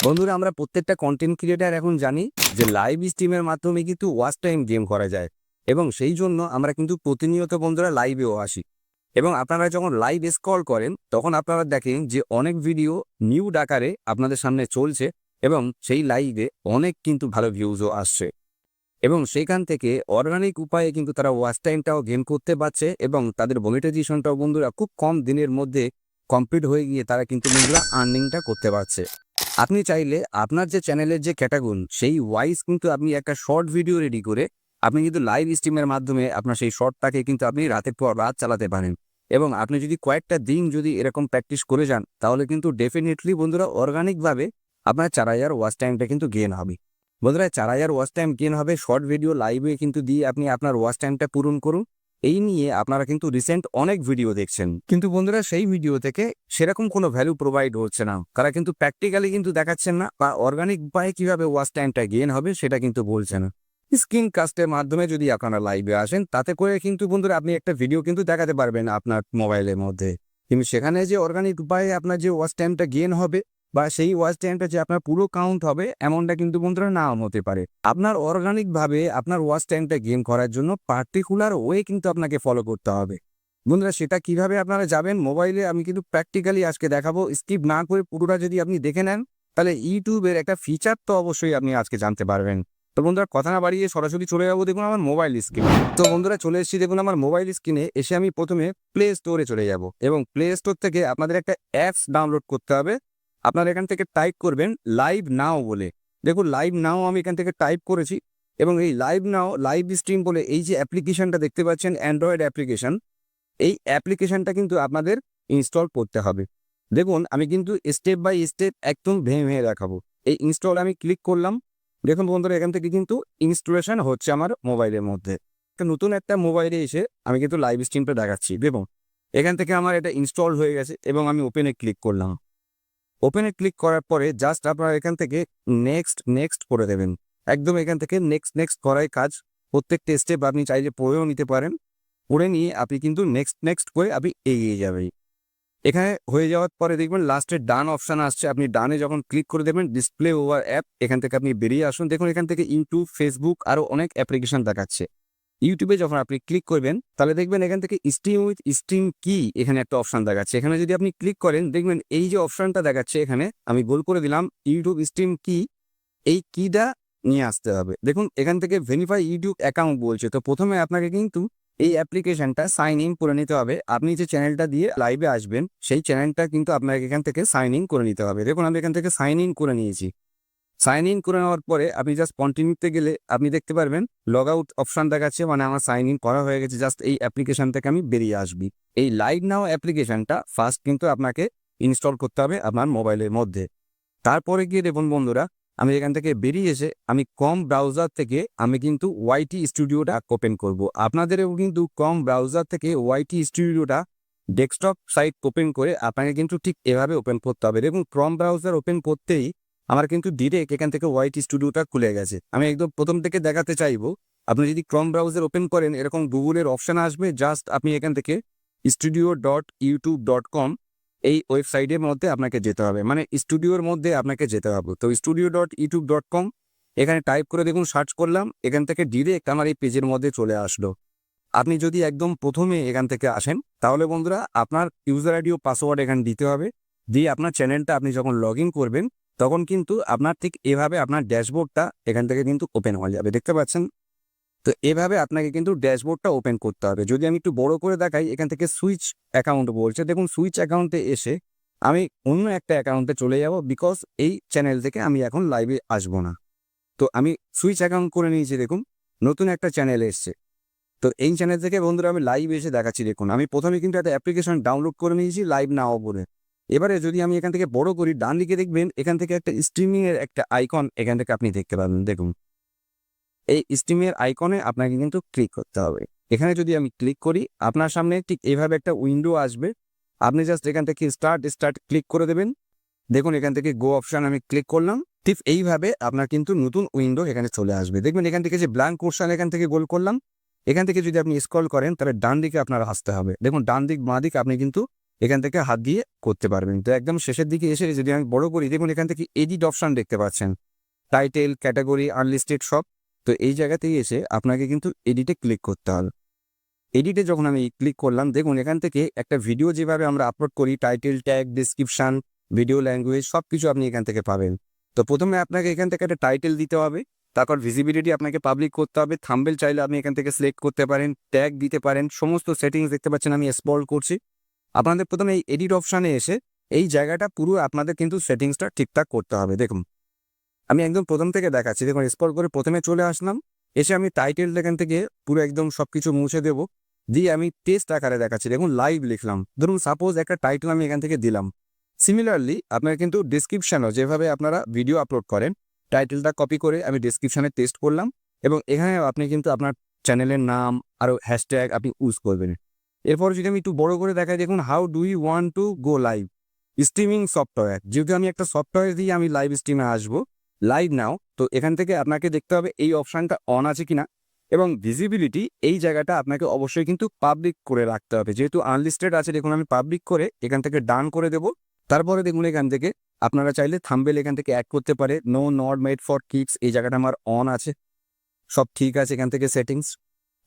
বন্ধুরা, আমরা প্রত্যেকটা কন্টেন্ট ক্রিয়েটার এখন জানি যে লাইভ স্ট্রিমের মাধ্যমে কিন্তু ওয়াচ টাইম গেম করা যায়। এবং সেই জন্য আমরা কিন্তু প্রতিনিয়ত বন্ধুরা লাইভেও আসি। এবং আপনারা যখন লাইভ স্কল করেন, তখন আপনারা দেখেন যে অনেক ভিডিও নিউ ডাকারে আপনাদের সামনে চলছে এবং সেই লাইভে অনেক কিন্তু ভালো ভিউজও আসছে। এবং সেখান থেকে অর্গানিক উপায়ে কিন্তু তারা ওয়াচ টাইমটাও গেম করতে পারছে এবং তাদের মনিটাইজেশনটাও বন্ধুরা খুব কম দিনের মধ্যে কমপ্লিট হয়ে গিয়ে তারা কিন্তু বন্ধুরা আর্নিংটা করতে পারছে। আপনি চাইলে আপনার যে চ্যানেলের যে ক্যাটাগুন সেই ওয়াইজ কিন্তু আপনি একটা শর্ট ভিডিও রেডি করে আপনি কিন্তু লাইভ স্ট্রিমের মাধ্যমে আপনার সেই শর্টটাকে কিন্তু আপনি রাতের পর রাত চালাতে পারেন। এবং আপনি যদি কয়েকটা দিন যদি এরকম প্র্যাকটিস করে যান, তাহলে কিন্তু ডেফিনেটলি বন্ধুরা অর্গানিকভাবে আপনার চার হাজার ওয়াচ টাইমটা কিন্তু গেন হবে। বন্ধুরা, চার হাজার ওয়াচ টাইম গেন হবে শর্ট ভিডিও লাইভে কিন্তু দিয়ে আপনি আপনার ওয়াচ টাইমটা পূরণ করুন। এই নিয়ে আপনারা কিন্তু রিসেন্ট অনেক ভিডিও দেখছেন। কিন্তু বন্ধুরা, সেই ভিডিও থেকে সেরকম কোনো ভ্যালু প্রোভাইড হচ্ছে না। তারা কিন্তু প্র্যাকটিক্যালি কিন্তু দেখাচ্ছেন না বা অর্গানিক উপায়ে কীভাবে ওয়াচ টাইমটা গেন হবে সেটা কিন্তু বলছে না। স্ক্রিন কাস্টের মাধ্যমে যদি আপনারা লাইভে আসেন, তাতে করে কিন্তু বন্ধুরা, আপনি একটা ভিডিও কিন্তু দেখাতে পারবেন আপনার মোবাইলের মধ্যে। কিন্তু সেখানে যে অর্গানিক উপায়ে আপনার যে ওয়াচ টাইমটা গেন হবে বা সেই ওয়াচ টাইমটা যে আপনার পুরো কাউন্ট হবে, এমনটা কিন্তু বন্ধুরা নাও হতে পারে। আপনার অর্গানিকভাবে আপনার ওয়াচ টাইমটা গেম করার জন্য পার্টিকুলার ওয়ে কিন্তু আপনাকে ফলো করতে হবে। বন্ধুরা, সেটা কীভাবে আপনারা যাবেন? মোবাইলে আমি কিন্তু প্র্যাকটিক্যালি আজকে দেখাবো। স্কিপ না করে পুরোটা যদি আপনি দেখে নেন, তাহলে ইউটিউবের একটা ফিচার তো অবশ্যই আপনি আজকে জানতে পারবেন। তো বন্ধুরা, কথা না বাড়িয়ে সরাসরি চলে যাব দেখুন আমার মোবাইল স্ক্রিনে তো বন্ধুরা, চলে এসেছি দেখুন আমার মোবাইল স্ক্রিনে এসে আমি প্রথমে প্লে স্টোরে চলে যাব এবং প্লে স্টোর থেকে আপনাদের একটা অ্যাপস ডাউনলোড করতে হবে। আপনারা এখান থেকে টাইপ করবেন লাইভ নাও বলে। দেখুন লাইভ নাও আমি এখান থেকে টাইপ করেছি এবং এই লাইভ নাও লাইভ স্ট্রিম বলে এই যে অ্যাপ্লিকেশনটা দেখতে পাচ্ছেন অ্যান্ড্রয়েড অ্যাপ্লিকেশন এই অ্যাপ্লিকেশনটা কিন্তু আপনাদের ইনস্টল করতে হবে। দেখুন, আমি কিন্তু স্টেপ বাই স্টেপ একদম ভেঙে ভেঙে দেখাবো। এই ইনস্টল আমি ক্লিক করলাম। দেখুন বন্ধুরা, এখান থেকে কিন্তু ইনস্টলেশন হচ্ছে আমার মোবাইলের মধ্যে। নতুন একটা মোবাইলে এসে আমি কিন্তু লাইভ স্ট্রিমটা দেখাচ্ছি। দেখুন, এখান থেকে আমার এটা ইনস্টল হয়ে গেছে এবং আমি ওপেনে ক্লিক করলাম। ওপেনে ক্লিক করার পরে জাস্ট আপনারা এখান থেকে নেক্সট নেক্সট করে দেবেন। একদম এখান থেকে নেক্সট নেক্সট করাই কাজ। প্রত্যেকটা স্টেপ আপনি চাইলে পড়েও নিতে পারেন। পড়ে নিয়ে আপনি কিন্তু নেক্সট নেক্সট করে আপনি এগিয়ে যাবেন এখানে হয়ে যাওয়ার পরে দেখবেন লাস্টের ডান অপশান আসছে। আপনি ডানে যখন ক্লিক করে দেবেন ডিসপ্লে ওভার অ্যাপ এখান থেকে আপনি বেরিয়ে আসুন। দেখুন এখান থেকে ইউটিউব ফেসবুক আরও অনেক অ্যাপ্লিকেশন দেখাচ্ছে। ইউটিউবে যখন আপনি ক্লিক করবেন, তাহলে দেখবেন এখান থেকে স্ট্রিম উইথ স্ট্রিম কি এখানে একটা অপশন দেখাচ্ছে। এখানে যদি আপনি ক্লিক করেন, দেখবেন এই যে অপশনটা দেখাচ্ছে এখানে, আমি গোল করে দিলাম ইউটিউব স্ট্রিম কি এই কিটা নিয়ে আসতে হবে। দেখুন, এখান থেকে ভেরিফাই ইউটিউব অ্যাকাউন্ট বলছে। তো প্রথমে আপনাকে কিন্তু এই অ্যাপ্লিকেশনটা সাইন ইন করে নিতে হবে। আপনি যে চ্যানেলটা দিয়ে লাইভে আসবেন, সেই চ্যানেলটা কিন্তু আপনাকে এখান থেকে সাইন ইন করে নিতে হবে। দেখুন, আমি এখান থেকে সাইন ইন করে নিয়েছি। সাইন ইন করে নেওয়ার পরে আপনি জাস্ট কন্টিনিউতে গেলে আপনি দেখতে পারবেন লগ আউট অপশন দেখাচ্ছে মানে আমার সাইন ইন করা হয়ে গেছে জাস্ট এই অ্যাপ্লিকেশন থেকে আমি বেরিয়ে আসবি। এই লাইভ নাও অ্যাপ্লিকেশনটা ফার্স্ট কিন্তু আপনাকে ইনস্টল করতে হবে আপনার মোবাইলের মধ্যে। তারপরে গিয়ে দেখুন বন্ধুরা, আমি এখান থেকে বেরিয়ে এসে আমি কম ব্রাউজার থেকে আমি কিন্তু ওয়াইটি স্টুডিওটা ওপেন করব। আপনাদেরও কিন্তু কম ব্রাউজার থেকে ওয়াইটি স্টুডিওটা ডেস্কটপ সাইট ওপেন করে আপনাকে কিন্তু ঠিক এভাবে ওপেন করতে হবে। দেখুন ক্রম ব্রাউজার ওপেন করতেই আমার কিন্তু ডিরেক্ট এখান থেকে ওয়াইট স্টুডিওটা খুলে গেছে। আমি একদম প্রথম থেকে দেখাতে চাইব। আপনি যদি ক্রম ব্রাউজার ওপেন করেন, এরকম গুগলের অপশান আসবে। জাস্ট আপনি এখান থেকে studio dot YouTube dot com এই ওয়েবসাইটের মধ্যে আপনাকে যেতে হবে। মানে স্টুডিওর মধ্যে আপনাকে যেতে হবে। তো studio dot YouTube dot com এখানে টাইপ করে দেখুন সার্চ করলাম, এখান থেকে ডিরেক্ট আমার এই পেজের মধ্যে চলে আসলো। আপনি যদি একদম প্রথমে এখান থেকে আসেন, তাহলে বন্ধুরা আপনার ইউজার আইডি ও পাসওয়ার্ড এখানে দিতে হবে। দিয়ে আপনার চ্যানেলটা আপনি যখন লগ করবেন তখন কিন্তু আপনার ঠিক এভাবে আপনার ড্যাশবোর্ডটা এখান থেকে কিন্তু ওপেন হয়ে যাবে, দেখতে পাচ্ছেন? তো এভাবে আপনাকে কিন্তু ড্যাশবোর্ডটা ওপেন করতে হবে। যদি আমি একটু বড় করে দেখাই, এখান থেকে সুইচ অ্যাকাউন্ট বলছে। দেখুন, সুইচ অ্যাকাউন্টে এসে আমি অন্য একটা অ্যাকাউন্টে চলে যাব বিকজ এই চ্যানেল থেকে আমি এখন লাইভে আসব না। তো আমি সুইচ অ্যাকাউন্ট করে নিয়েছি, দেখুন, নতুন একটা চ্যানেল এসছে। তো এই চ্যানেল থেকে বন্ধুরা, আমি লাইভ এসে দেখাচ্ছি, দেখুন। আমি প্রথমে কিন্তু একটা অ্যাপ্লিকেশন ডাউনলোড করে নিয়েছি লাইভ নাও বলে। এবারে যদি আমি এখান থেকে বড় করি, ডান দিকে দেখবেন এখান থেকে একটা স্ট্রিমিং এর একটা আইকন এখান থেকে আপনি দেখতে পাবেন দেখুন, এই স্ট্রিমের আইকনে আপনাকে কিন্তু ক্লিক করতে হবে। এখানে যদি আমি ক্লিক করি, আপনার সামনে ঠিক এইভাবে একটা উইন্ডো আসবে। আপনি জাস্ট এখান থেকে স্টার্ট স্টার্ট ক্লিক করে দেবেন। দেখুন, এখান থেকে গো অপশন আমি ক্লিক করলাম। ঠিক এইভাবে আপনার কিন্তু নতুন উইন্ডো এখানে চলে আসবে। দেখবেন, এখান থেকে যে ব্ল্যাঙ্ক কোর্শন এখান থেকে গোল করলাম, এখান থেকে যদি আপনি স্ক্রল করেন, তাহলে ডান দিকে আপনার আসতে হবে। দেখুন, ডান দিক, বাঁ দিক আপনি কিন্তু এখান থেকে হাত দিয়ে করতে পারবেন। তো একদম শেষের দিকে এসে যদি আমি বড় করি, দেখুন এখান থেকে এডিট অপশান দেখতে পাচ্ছেন। টাইটেল ক্যাটাগরি আনলিস্টেড সব। তো এই জায়গাতেই এসে আপনাকে কিন্তু এডিটে ক্লিক করতে হবে। এডিটে যখন আমি ক্লিক করলাম, দেখুন এখান থেকে একটা ভিডিও যেভাবে আমরা আপলোড করি title tag description video language সব কিছু আপনি এখান থেকে পাবেন। তো প্রথমে আপনাকে এখান থেকে একটা টাইটেল দিতে হবে। তারপর ভিজিবিলিটি আপনাকে পাবলিক করতে হবে। থাম্বেল চাইলে আপনি এখান থেকে সিলেক্ট করতে পারেন ট্যাগ দিতে পারেন। সমস্ত সেটিংস দেখতে পাচ্ছেন, আমি স্পল করছি। আপনাদের প্রথমে এই এডিট অপশানে এসে এই জায়গাটা পুরো আপনাদের কিন্তু সেটিংসটা ঠিকঠাক করতে হবে, দেখুন। আমি একদম প্রথম থেকে দেখাচ্ছি, দেখুন স্পল করে প্রথমে চলে আসলাম। এসে আমি টাইটেল এখান থেকে পুরো একদম সব কিছু মুছে দেবো। দিয়ে আমি টেস্ট আকারে দেখাচ্ছি, দেখুন লাইভ লিখলাম। ধরুন সাপোজ একটা টাইটেল আমি এখান থেকে দিলাম। সিমিলারলি আপনার কিন্তু ডিসক্রিপশানও যেভাবে আপনারা ভিডিও আপলোড করেন টাইটেলটা কপি করে আমি ডিসক্রিপশানে টেস্ট করলাম এবং এখানে আপনি কিন্তু আপনার চ্যানেলের নাম আরও হ্যাশট্যাগ আপনি ইউজ করবেন। এরপর যদি আমি একটু বড় করে দেখাই, দেখুন how do you want to go live streaming software যেহেতু আমি একটা সফটওয়্যার দিয়ে আমি লাইভ স্ট্রিমে আসব লাইভ নাও তো এখান থেকে আপনাকে দেখতে হবে এই অপশানটা অন আছে কিনা। এবং ভিজিবিলিটি এই জায়গাটা আপনাকে অবশ্যই কিন্তু পাবলিক করে রাখতে হবে। যেহেতু আনলিস্টেড আছে, দেখুন, আমি পাবলিক করে এখান থেকে ডান করে দেব। তারপরে দেখুন, এখান থেকে আপনারা চাইলে থাম্বেল এখান থেকে অ্যাড করতে পারে। No not made for kids এই জায়গাটা আমার অন আছে। সব ঠিক আছে এখান থেকে সেটিংস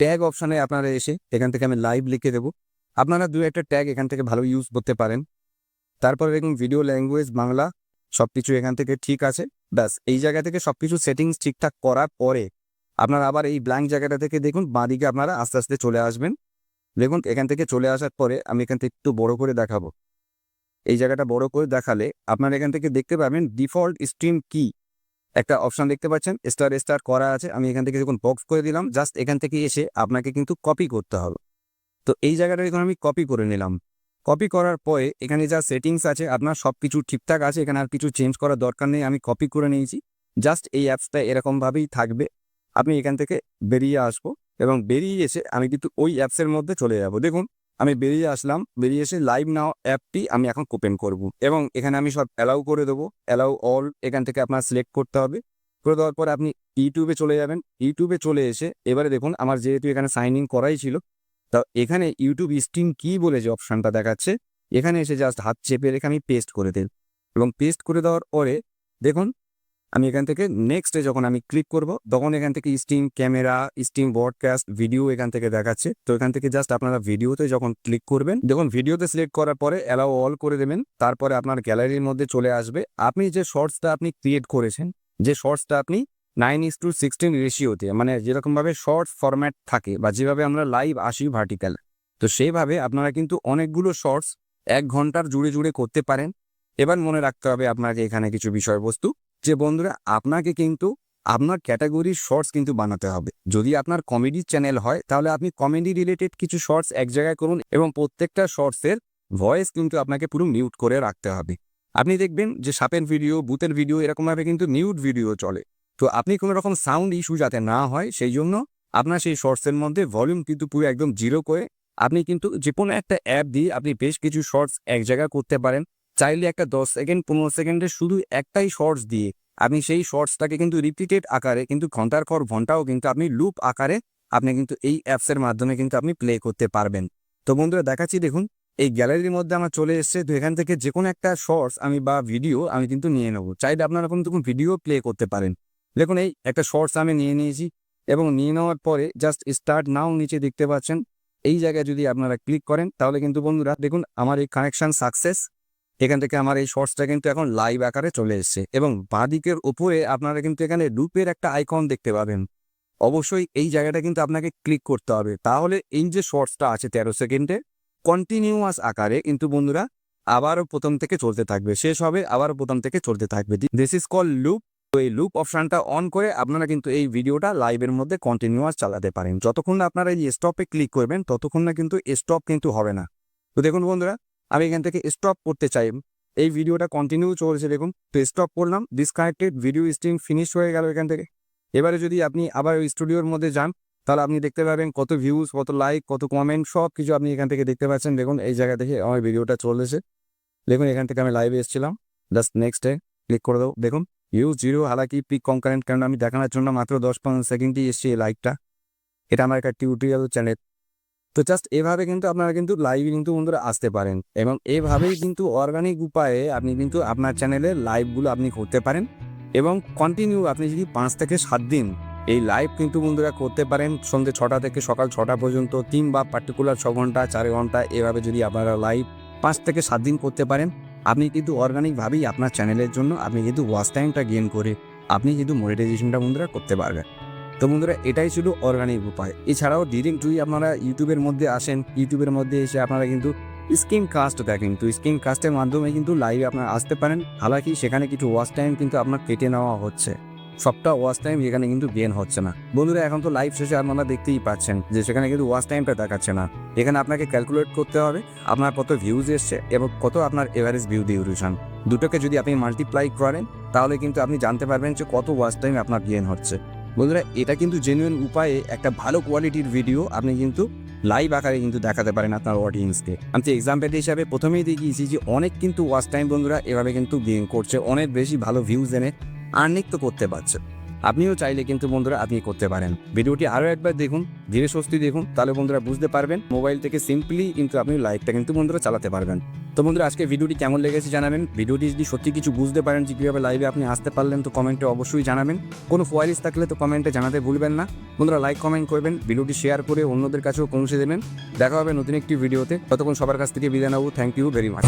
ট্যাগ অপশানে আপনারা এসে এখান থেকে আমি লাইভ লিখে দেবো। আপনারা দু একটা ট্যাগ এখান থেকে ভালো ইউজ করতে পারেন। তারপরে দেখুন ভিডিও ল্যাঙ্গুয়েজ বাংলা সব কিছু এখান থেকে ঠিক আছে। ব্যাস, এই জায়গা থেকে সব কিছু সেটিংস ঠিকঠাক করার পরে আপনারা আবার এই ব্ল্যাঙ্ক জায়গাটা থেকে দেখুন, বাঁদিকে আপনারা আস্তে আস্তে চলে আসবেন। দেখুন, এখান থেকে চলে আসার পরে আমি এখান থেকে একটু বড় করে দেখাবো। এই জায়গাটা বড় করে দেখালে আপনারা এখান থেকে দেখতে পাবেন ডিফল্ট স্ট্রিম কি। একটা অপশন দেখতে পাচ্ছেন স্টার স্টার করা আছে, আমি এখান থেকে যখন বক্স করে দিলাম জাস্ট এখান থেকে এসে আপনাকে কিন্তু কপি করতে হবে। তো এই জায়গাটা এখন আমি কপি করে নিলাম কপি করার পরে এখানে যা সেটিংস আছে, আপনার সব কিছু ঠিকঠাক আছে, এখানে আর কিছু চেঞ্জ করার দরকার নেই, আমি কপি করে নিয়েছি। জাস্ট এই অ্যাপসটা এরকমভাবেই থাকবে। আমি এখান থেকে বেরিয়ে আসব এবং বেরিয়ে এসে আমি কিন্তু ওই অ্যাপসের মধ্যে চলে যাব। দেখুন আমি বেরিয়ে আসলাম, বেরিয়ে এসে লাইভ নাও অ্যাপটি আমি এখন ওপেন করব। এবং এখানে আমি সব অ্যালাউ করে দেবো। অ্যালাউ অল এখান থেকে আপনার সিলেক্ট করতে হবে। করে দেওয়ার পরে আপনি ইউটিউবে চলে যাবেন। ইউটিউবে চলে এসে এবারে দেখুন, আমার যেহেতু এখানে সাইন ইন করাই ছিল, তা এখানে ইউটিউব স্ট্রিম কি বলে যে অপশানটা দেখাচ্ছে, এখানে এসে জাস্ট হাত চেপে রেখে আমি পেস্ট করে দিন এবং পেস্ট করে দেওয়ার পরে দেখুন আমি এখান থেকে নেক্সটে যখন আমি ক্লিক করব, তখন এখান থেকে stream camera stream broadcast video এখান থেকে দেখাচ্ছে। তো এখান থেকে জাস্ট আপনারা ভিডিওতে যখন ক্লিক করবেন, দেখুন ভিডিওতে সিলেক্ট করার পরে অ্যালাউ অল করে দেবেন। তারপরে আপনার গ্যালারির মধ্যে চলে আসবে। আপনি যে শর্টসটা আপনি ক্রিয়েট করেছেন, যে শর্টসটা আপনি নাইন ইস টু সিক্সটিন রেশিওতে মানে যেরকমভাবে শর্টস ফরম্যাট থাকে বা যেভাবে আমরা লাইভ আসি ভার্টিক্যাল তো সেইভাবে আপনারা কিন্তু অনেকগুলো শর্টস এক ঘণ্টার জুড়ে জুড়ে করতে পারেন। এবার মনে রাখতে হবে আপনাকে এখানে কিছু বিষয়বস্তু। যে বন্ধুরা, আপনাকে কিন্তু আপনার ক্যাটাগরির শর্টস কিন্তু বানাতে হবে। যদি আপনার কমেডি চ্যানেল হয়, তাহলে আপনি কমেডি রিলেটেড কিছু শর্টস এক জায়গায় করুন এবং প্রত্যেকটা শর্টসের ভয়েস কিন্তু আপনাকে পুরো মিউট করে রাখতে হবে। আপনি দেখবেন যে সাপের ভিডিও বুথের ভিডিও এরকমভাবে কিন্তু মিউট ভিডিও চলে। তো আপনি কোনো রকম সাউন্ড ইস্যু যাতে না হয়, সেই জন্য আপনার সেই শর্টসের মধ্যে ভলিউম কিন্তু পুরো একদম জিরো করে আপনি কিন্তু যে কোনো একটা অ্যাপ দিয়ে আপনি বেশ কিছু শর্টস এক জায়গায় করতে পারেন। চাইলে একটা দশ সেকেন্ড, পনেরো সেকেন্ডে শুধু একটাই শর্টস দিয়ে। আপনি সেই শর্টসটাকে কিন্তু রিপিটেড আকারে কিন্তু ঘণ্টার পর ঘন্টাও কিন্তু আপনি লুপ আকারে আপনি কিন্তু এই অ্যাপসের মাধ্যমে কিন্তু আপনি প্লে করতে পারবেন। তো বন্ধুরা, দেখাচ্ছি দেখুন, এই গ্যালারির মধ্যে আমার চলে এসছে। তো এখান থেকে যে কোনো একটা শর্টস আমি বা ভিডিও আমি কিন্তু নিয়ে নেব। চাইলে আপনারা কিন্তু ভিডিও প্লে করতে পারেন। দেখুন, এই একটা শর্টস আমি নিয়ে নিয়েছি এবং নিয়ে নেওয়ার পরে জাস্ট স্টার্ট নাও নিচে দেখতে পাচ্ছেন। এই জায়গায় যদি আপনারা ক্লিক করেন, তাহলে কিন্তু বন্ধুরা, দেখুন, আমার এই কানেকশন সাকসেস এখান থেকে আমার এই শর্টসটা কিন্তু এখন লাইভ আকারে চলে এসছে এবং বাঁদিকের উপরে আপনারা কিন্তু এখানে লুপের একটা আইকন দেখতে পাবেন। অবশ্যই এই জায়গাটা কিন্তু আপনাকে ক্লিক করতে হবে। তাহলে এই যে শর্টসটা আছে তেরো সেকেন্ডে কন্টিনিউয়াস আকারে কিন্তু বন্ধুরা আবারও প্রথম থেকে চলতে থাকবে। শেষ হবে, আবারও প্রথম থেকে চলতে থাকবে। দিস ইজ কল লুপ তো এই লুপ অপশনটা অন করে আপনারা কিন্তু এই ভিডিওটা লাইভের মধ্যে কন্টিনিউয়াস চালাতে পারেন। যতক্ষণ না আপনারা এই স্টপে ক্লিক করবেন, ততক্ষণ না কিন্তু স্টপ কিন্তু হবে না। তো দেখুন বন্ধুরা আমি এখান থেকে স্টপ করতে চাই। এই ভিডিওটা কন্টিনিউ চলছে, দেখুন। তো স্টপ করলাম ডিসকানেক্টেড ভিডিও স্ট্রিম ফিনিশ হয়ে গেল এখান থেকে। এবারে যদি আপনি আবার ওই স্টুডিওর মধ্যে যান, তাহলে আপনি দেখতে পাবেন কত ভিউজ কত লাইক কত কমেন্ট সব কিছু আপনি এখান থেকে দেখতে পাচ্ছেন। দেখুন, এই জায়গা থেকে আমার ভিডিওটা চলেছে। দেখুন, এখান থেকে আমি লাইভে এসেছিলাম। জাস্ট নেক্সট ডে ক্লিক করে দেবো দেখুন ইউ জিরো হালাকি পিক কনকারেন্ট কারণ আমি দেখানোর জন্য মাত্র দশ পনেরো সেকেন্ডই এসেছি এই লাইকটা এটা আমার একটা টিউটোরিয়াল চ্যানেল তো জাস্ট এভাবে কিন্তু আপনারা কিন্তু লাইভে কিন্তু বন্ধুরা আসতে পারেন। এবং এভাবেই কিন্তু অর্গানিক উপায়ে আপনি কিন্তু আপনার চ্যানেলে লাইভগুলো আপনি করতে পারেন। এবং কন্টিনিউ আপনি যদি পাঁচ থেকে সাত দিন এই লাইভ কিন্তু বন্ধুরা করতে পারেন, সন্ধ্যে ছটা থেকে সকাল ছটা পর্যন্ত তিন বা পার্টিকুলার ছ ঘণ্টা, চার ঘণ্টা এভাবে যদি আপনারা লাইভ পাঁচ থেকে সাত দিন করতে পারেন, আপনি কিন্তু অর্গানিকভাবেই আপনার চ্যানেলের জন্য আপনি কিন্তু ওয়াচ টাইমটা গেন করে আপনি কিন্তু মনিটাইজেশনটা বন্ধুরা করতে পারবেন। তো বন্ধুরা, এটাই ছিল অর্গানিক উপায়। এছাড়াও ডিরেক্ট যদি আপনারা ইউটিউবের মধ্যে আসেন ইউটিউবের মধ্যে এসে আপনারা কিন্তু স্ক্রিন কাস্ট দেখেন। তো স্ক্রিন কাস্টের মাধ্যমে কিন্তু লাইভে আপনারা আসতে পারেন। হালাকি সেখানে কিছু ওয়াচ টাইম কিন্তু আপনার কেটে নেওয়া হচ্ছে। সবটা ওয়াচ টাইম এখানে কিন্তু গেন হচ্ছে না। বন্ধুরা, এখন তো লাইভ শেষে আপনারা দেখতেই পাচ্ছেন যে সেখানে কিন্তু ওয়াচ টাইমটা দেখাচ্ছে না। এখানে আপনাকে ক্যালকুলেট করতে হবে আপনার কত ভিউজ এসছে এবং কত আপনার এভারেজ ভিউ ডিউরেশন দুটোকে যদি আপনি মাল্টিপ্লাই করেন, তাহলে কিন্তু আপনি জানতে পারবেন যে কত ওয়াচ টাইম আপনার গেন হচ্ছে। বন্ধুরা, এটা কিন্তু জেনুইন উপায়ে একটা ভালো কোয়ালিটির ভিডিও আপনি কিন্তু লাইভ আকারে কিন্তু দেখাতে পারেন আপনার অডিয়েন্সকে আমি তো এক্সাম্পল হিসাবে প্রথমেই দেখিয়েছি যে অনেক কিন্তু ওয়াচ টাইম বন্ধুরা এভাবে কিন্তু গেম করছে, অনেক বেশি ভালো ভিউজ এনে আর্নিং তো করতে পারছে। আপনিও চাইলে কিন্তু বন্ধুরা আপনি করতে পারেন। ভিডিওটি আরও একবার দেখুন, ধীরে স্বস্তি দেখুন, তাহলে বন্ধুরা বুঝতে পারবেন মোবাইল থেকে সিম্পলি কিন্তু আপনি লাইভটা কিন্তু বন্ধুরা চালাতে পারবেন। তো বন্ধুরা আজকে ভিডিওটি কেমন লেগেছে জানাবেন। ভিডিওটি যদি সত্যি কিছু বুঝতে পারেন যে কীভাবে লাইভে আপনি আসতে পারলেন, তো কমেন্টে অবশ্যই জানাবেন। কোনো কোয়ারিজ থাকলে তো কমেন্টে জানাতে ভুলবেন না। বন্ধুরা লাইক কমেন্ট করবেন, ভিডিওটি শেয়ার করে অন্যদের কাছেও পৌঁছে দেবেন। দেখা হবে নতুন একটি ভিডিওতে। ততক্ষণ সবার কাছ থেকে বিদায় নেব। Thank you very much